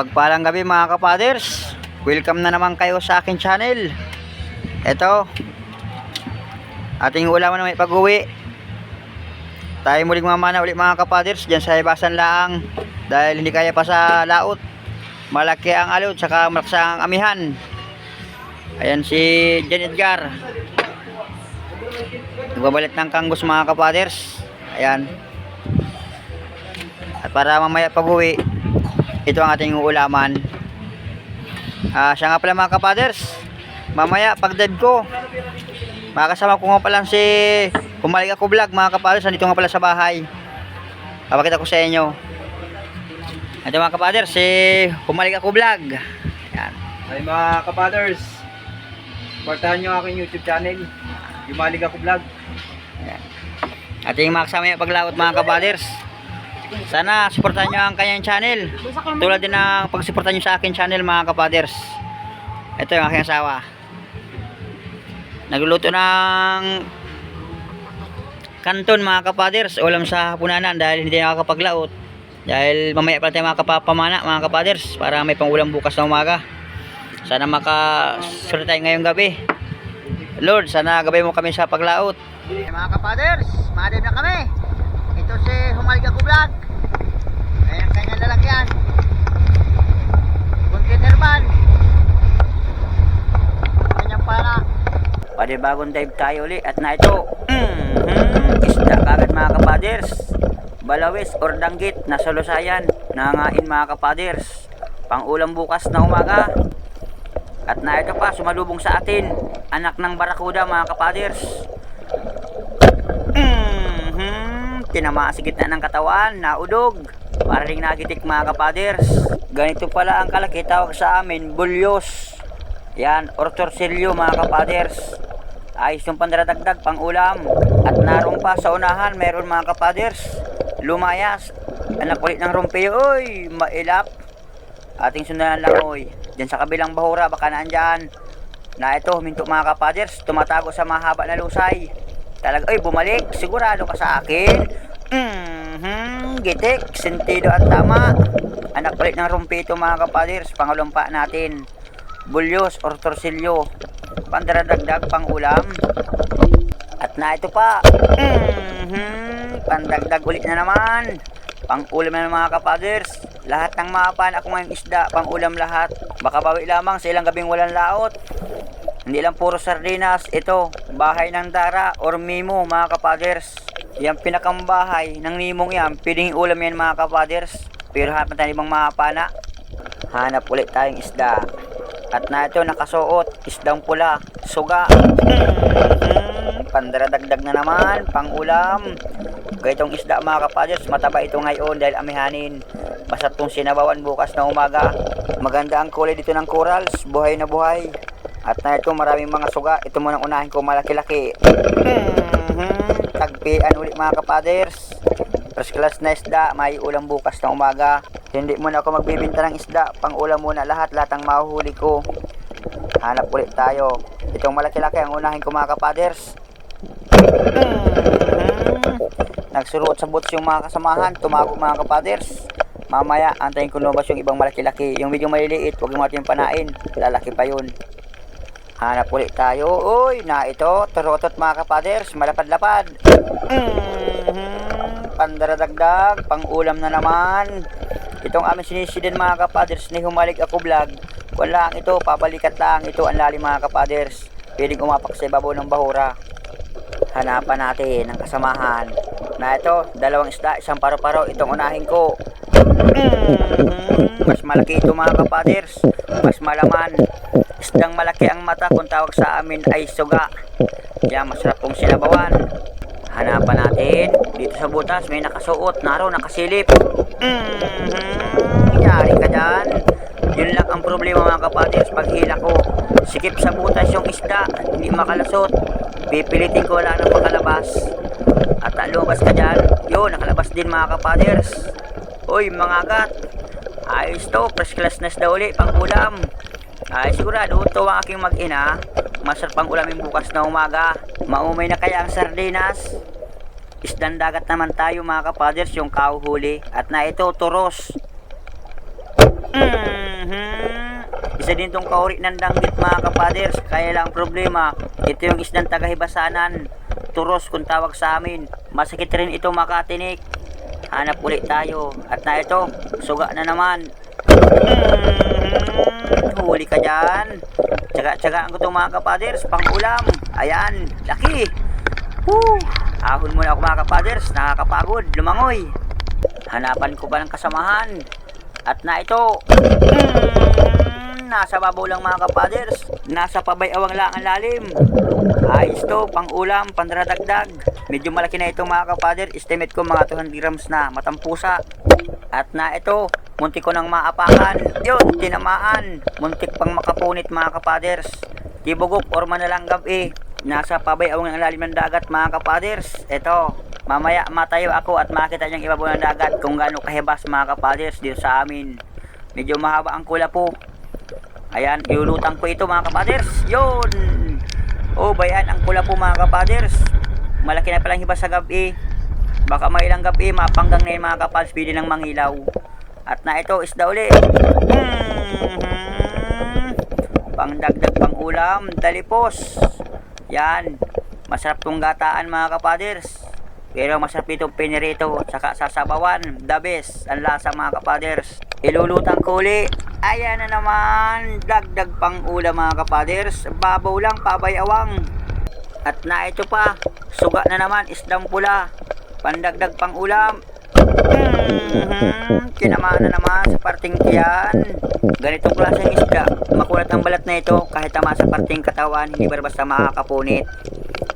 Mapagpalang gabi mga kapaders. Welcome na naman kayo sa akin channel. Ito. Ating ulaman na may pag-uwi. Tayo muling mamana ulit mga kapaders. Diyan sa ibasan lang. Dahil hindi kaya pa sa laot. Malaki ang alot saka malakas ang amihan. Ayan si Jan Edgar. Nagbabalit ng kanggos mga kapaders. Ayan. At para mamaya pag-uwi, ito ang ating uulaman. Ah, siya nga pala mga kapaders. Mamaya pag dive ko, makakasama ko nga pala si Humalik ako vlog mga kapaders. Nandito nga pala sa bahay. Papakita ko sa inyo. Ito mga kapaders, si Humalik ako vlog. Yan. Ay mga kapaders, supportahan nyo aking YouTube channel, Yumalig ako vlog. Ating makasama yung paglaot mga kapaders. Sana suportahan nyo ang kanyang channel. Tulad din ng pagsuportahan nyo sa akin channel mga kapaders. Ito yung aking asawa. Nagluluto ng kanton mga kapaders. Ulam sa hapunanan dahil hindi nakakapaglaot. Dahil mamaya pala tayo makapapamana mga kapaders para may pangulam bukas na umaga. Sana makasunod tayo ngayong gabi. Lord, sana gabay mo kami sa paglaot. mga kapaders, madem na kami. Si Humalig ako vlog. Ayan ang kanyang lalagyan. Container van. Kanyang para. Pwede bagong dive tayo ulit at na ito. Mm-hmm. Isda kagad mga kapaders. Balawis or danggit na solusayan. Nangain mga kapaders. Pang ulam bukas na umaga. At na ito pa, sumalubong sa atin. Anak ng barakuda mga kapaders. Tinamaan sa gitna ng katawan, naudog. Para ring nagitik mga kapaders. Ganito pala ang kalaki tawag sa amin, bulyos. Yan, or torsilyo mga kapaders. Ayos yung pandaradagdag pang ulam. At naroon pa sa unahan, meron mga kapaders. Lumayas. Anak ulit ng rumpiyo, oy, mailap. Ating sundan lang, oy. Diyan sa kabilang bahura, baka naandyan. Na ito, huminto mga kapaders, tumatago sa mahaba na lusay. Talaga, ay bumalik, sigurado ka sa akin. Mhm, gitik, sentido at tama. Anak ulit ng rumpito mga kapaders, pangalumpa natin. Bulyos or torsilyo. Pandaradagdag pang ulam. At na ito pa. Mhm, pandagdag ulit na naman. Pang ulam na mga kapaders. Lahat ng mapan ako ngayong isda, pang ulam lahat. Baka bawi lamang sa ilang gabing walang laot. Hindi lang puro sardinas. Ito, bahay ng Dara or Mimo mga kapaders. Yan pinakang bahay ng Nimong yan. Pwedeng ulam yan mga kapaders. Pero hanap na tayo ibang mga pana. Hanap ulit tayong isda. At na ito nakasuot, isdang pula, suga. Mhm, Pandaradagdag na naman, pang ulam. Kaya itong isda mga kapaders, mataba ito ngayon dahil amihanin. Basta itong sinabawan bukas na umaga. Maganda ang kulay dito ng corals, buhay na buhay. At na ito maraming mga suga. Ito muna unahin ko malaki-laki. Mhm, Tagpian ulit mga kapaders. First class na isda, may ulam bukas na umaga. Hindi muna ako magbibinta ng isda, pang ulam muna lahat, lahat ang mahuhuli ko. Hanap ulit tayo. Itong malaki-laki ang unahin ko mga kapaders. Mhm. Nagsuruot sa boots yung mga kasamahan, tumago mga kapaders. Mamaya, antayin ko lumabas yung ibang malaki-laki. Yung medyo maliliit, huwag yung natin panain. Lalaki pa yun. Hanap ulit tayo. Uy, na ito, turotot mga kapaders, malapad-lapad. Mhm. Pandaradagdag, pang ulam na naman. Itong aming sinisidin mga kapaders ni Humalik Ako Vlog. Wala lang ito, papalikat lang ito ang lalim mga kapaders. Pwedeng umapak sa ibabaw ng bahura. Hanapan natin ang kasamahan. Na ito, dalawang isda, isang paro-paro. Itong unahin ko. Mhm. Mas malaki ito mga kapaders. Mas malaman. Isdang malaki ang mata kung tawag sa amin ay suga. Yan, masarap pong sinabawan. Hanapan natin. Dito sa butas may nakasuot. Naro, nakasilip. Mhm. Yari ka dyan. Yun lang ang problema mga kapaders pag hila ko. Sikip sa butas yung isda. Hindi makalasot. Pipilitin ko wala nang makalabas. At lumabas ka dyan. Yun, nakalabas din mga kapaders. Uy, mga agat. Ayos to, first class na isda uli, pang ulam. Ay, sigurado, ito ang aking mag-ina. Masarap pang ulamin bukas na umaga. Maumay na kaya ang sardinas. Isdang dagat naman tayo mga kapaders, yung kauhuli. At na ito, turos. Mhm. Isa din tong kauri ng danggit mga kapaders. Kaya lang problema, ito yung isdang tagahibasanan. Turos kung tawag sa amin. Masakit rin ito makatinik. Hanap ulit tayo. At na ito, suga na naman. Mhm. Huli ka dyan. Tsaga-tsagaan ko itong mga kapaders. Pang ulam. Ayan, laki. Woo! Ahon muna ako mga kapaders. Nakakapagod, lumangoy. Hanapan ko pa ng kasamahan. At na ito. Mm, nasa babaw lang mga kapaders. Nasa pabayawang lang ang lalim. Ayos to, pang ulam, pandradagdag. Medyo malaki na ito mga kapader. Estimate ko mga 200 grams na matampusa. At na ito, muntik ko nang maapakan. Yun, tinamaan. Muntik pang makapunit mga kapaders. Tibugok or manalang gabi. Nasa pabayawang ang lalim ng dagat mga kapaders. Ito, mamaya matayo ako at makita niyang ibabaw ng dagat kung gaano kahibas mga kapaders dito sa amin. Medyo mahaba ang kula po. Ayan, iulutang ko ito mga kapaders. Yun! Oh, bayan ang kula po mga kapaders. Malaki na palang hiba sa gabi. Baka may ilang gabi, mapanggang na yung mga kapaders, pili ng mangilaw. At na ito, isda uli. Mhm. Pangdagdag pang ulam, dalipos. Yan. Masarap tong gataan mga kapaders. Pero masarap itong pinirito saka sasabawan. The best. Ang lasa mga kapaders. Ilulutang ko uli. Ayan na naman. Dagdag pang ulam mga kapaders. Babaw lang, pabayawang. At na ito pa. Suga na naman. Isdang pula. Pandagdag pang ulam. Mhm. Kinamaan na naman sa parting tiyan. Ganitong klaseng isda. Makulat ang balat na ito kahit tama sa parting katawan. Hindi ba basta makakapunit.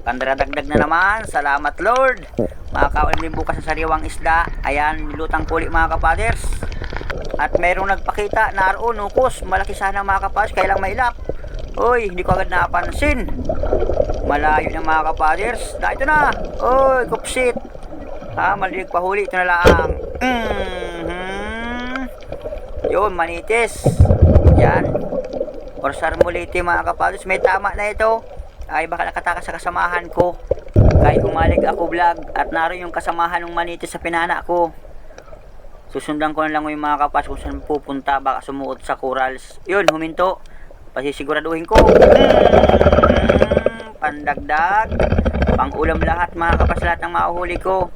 Pandradagdag na naman. Salamat Lord. Makakaulam din bukas sa sariwang isda. Ayan, nilutang kuli mga kapaders. At mayroong nagpakita na aroon, ukos. Malaki sana mga kapaders, kailang mailap. Uy, hindi ko agad napansin. Malayo na mga kapaders. Na ito na. Uy, kupsit. Ha, malilig pahuli. Ito na lang. Mhm. Yun, manitis. Yan. Or sarmuliti mga kapaders. May tama na ito. Ay, baka nakatakas sa kasamahan ko. Kahit umalig ako vlog at naroon yung kasamahan ng manitis sa pinana ko. Susundan ko na lang yung mga kapas kung saan pupunta. Baka sumuot sa corals. Yun, huminto. Pasisiguraduhin ko. Mm, pandagdag. Pang-ulam lahat mga kapas lahat ng mahuhuli ko.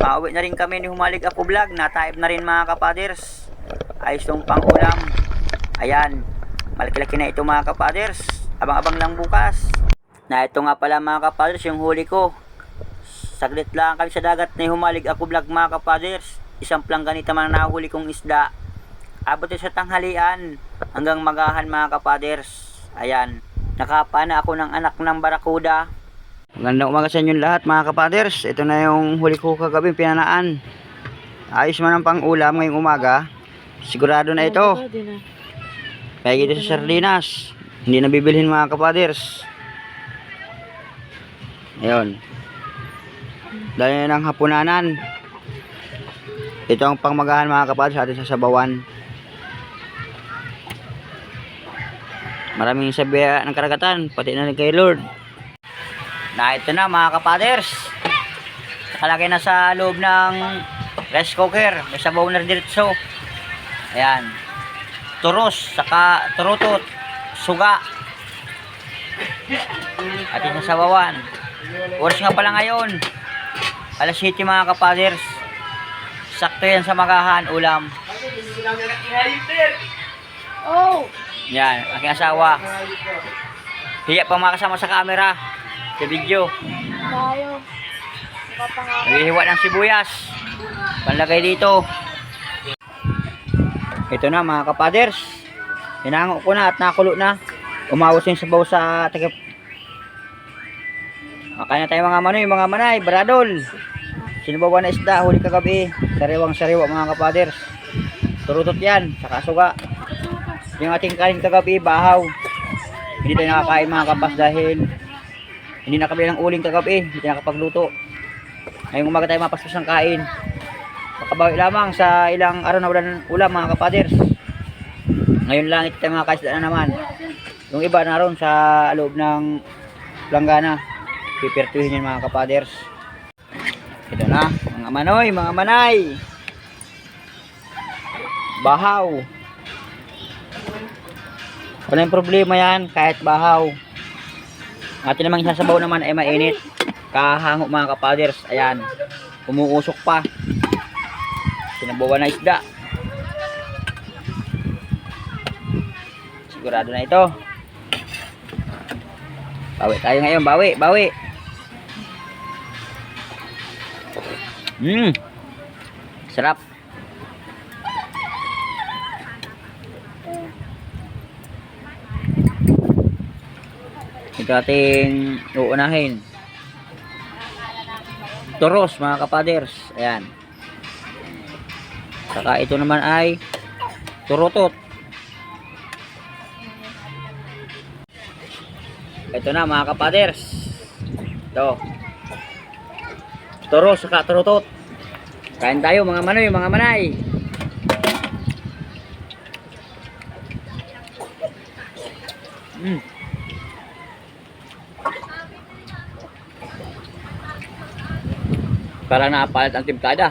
Pauwi na rin kami ni Humalig Ako Vlog. Nataib na rin mga kapaders. Ayos tong pang-ulam. Ayan. Malaki-laki na ito mga kapaders. Abang-abang lang bukas. Na ito nga pala mga kapaders yung huli ko. Saglit lang kami sa dagat ni Humalig Ako Vlog mga kapaders. Isang planganita man nahuli kong isda. Abot sa tanghalian hanggang magahan mga kapaders. Ayan. Nakapana ako ng anak ng barakuda. Magandang umaga sa inyo lahat mga kapaders. Ito na yung huli ko kagabi pinanaan. Ayos man ang pang-ulam ngayong umaga. Sigurado na ito. Kaya dito sa sardinas. Hindi na bibilhin mga kapaders. Ayun. Dahil ng hapunanan. Ito ang pangmagahan mga kapaders atin sa sabawan. Maraming sabi ng karagatan, pati na rin kay Lord. Na ito na mga kapaders. Nakalagay na sa loob ng rice cooker. May sabaw na rin diretso. Ayan. Turos, saka turutot, suga. At yung sabawan. Oras nga pala ngayon. Alas 7 mga kapaders. Sakto yan sa magahan, ulam. Oh! Yan, aking asawa. Hiya pa mga kasama sa camera. Sa video. Tayo. Naghihiwa ng sibuyas. Panlagay dito. Ito na mga kapaders. Hinango ko na at nakulo na. Umawas yung sabaw sa taga... Makain na tayo mga manoy, mga manay, baradol. Sinubawan na isda, huli kagabi. Sariwang sariwa mga kapaders. Turutot yan, saka suga. Yung ating kain kagabi, bahaw. Hindi tayo nakakain mga kapas dahil hindi nakabili ng uling kagabi. Hindi tayo nakapagluto. Ngayong umaga tayo mapastos ng kain. Makabawi lamang sa ilang araw na ulan, ulam mga kapaders. Ngayon lang ito tayo mga kaisda na naman. Yung iba naroon sa loob ng langgana. Pipirtuhin yun mga kapaders. Ito na, mga manoy, mga manay. Bahaw. Walang problema yan, kahit bahaw. Atin namang isasabaw naman ay mainit. Kahango mga kapaders. Ayan. Umuusok pa. Sinabawan na isda. Sigurado na ito. Bawi tayo ngayon. Bawi, bawi. Mmm. Sarap. Ating uunahin. Toros mga kapaders. Ayan. Saka ito naman ay turutot. Ito na mga kapaders. Ito. Toros saka turutot. Kain tayo mga manoy, mga manay. Parang nakapalit ang timplada.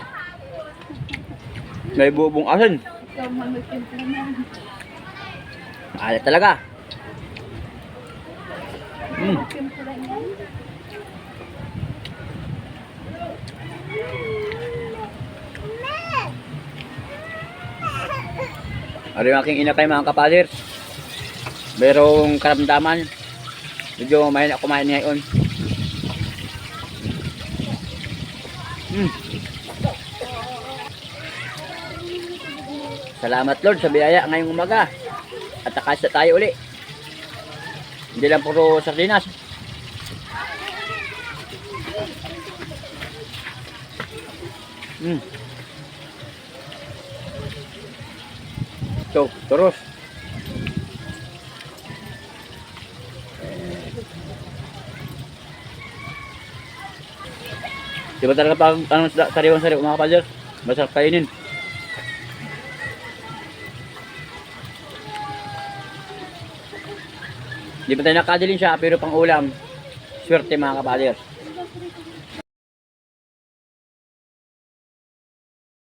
May bubong asin. Alat talaga. Mm. Ano yung aking inakay mga kapaders? Merong karamdaman. Medyo may na kumain ngayon. Mm. Salamat Lord sa biyaya ngayong umaga. At nakasa tayo uli. Hindi lang puro sardinas. Mm. Ito, turos. Di ba talaga pag ano, sa- sariwang sariwa mga kapalder? Masarap kainin. Di ba tayo nakadilin siya pero pang ulam? Swerte mga kapalder.